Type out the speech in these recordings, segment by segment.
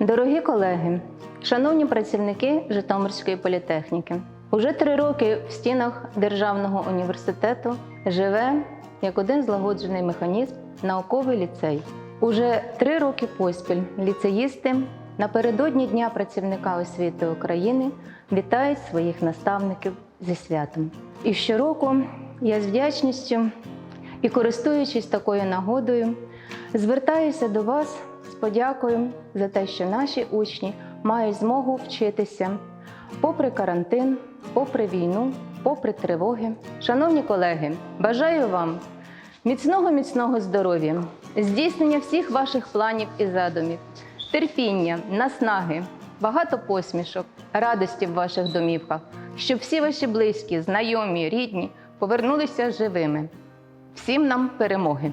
Дорогі колеги, шановні працівники Житомирської політехніки, уже три роки в стінах Державного університету живе як один злагоджений механізм науковий ліцей. Уже три роки поспіль ліцеїсти напередодні Дня працівника освіти України вітають своїх наставників зі святом. І щороку я з вдячністю і користуючись такою нагодою, звертаюся до вас подякою за те, що наші учні мають змогу вчитися попри карантин, попри війну, попри тривоги. Шановні колеги, бажаю вам міцного міцного здоров'я, здійснення всіх ваших планів і задумів, терпіння, наснаги, багато посмішок, радості в ваших домівках, щоб всі ваші близькі, знайомі, рідні повернулися живими. Всім нам перемоги!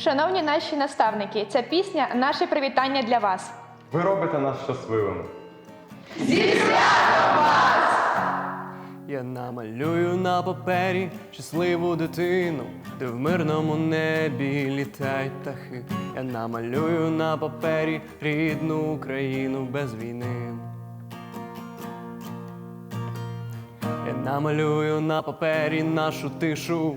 Шановні наші наставники, ця пісня наше привітання для вас. Ви робите нас щасливими. Я намалюю на папері щасливу дитину, де в мирному небі літають птахи. Я намалюю на папері рідну Україну без війни. Я намалюю на папері нашу тишу,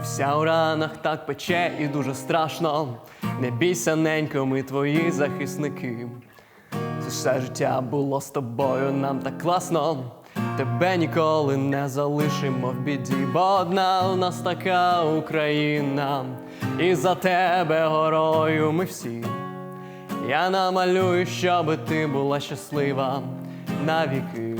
Ти вся у ранах так пече і дуже страшно. Не бійся, ненько, ми твої захисники. Це все життя було з тобою, нам так класно. Тебе ніколи не залишимо в біді, бо одна у нас така Україна, і за тебе горою ми всі. Я намалюю, щоби ти була щаслива навіки.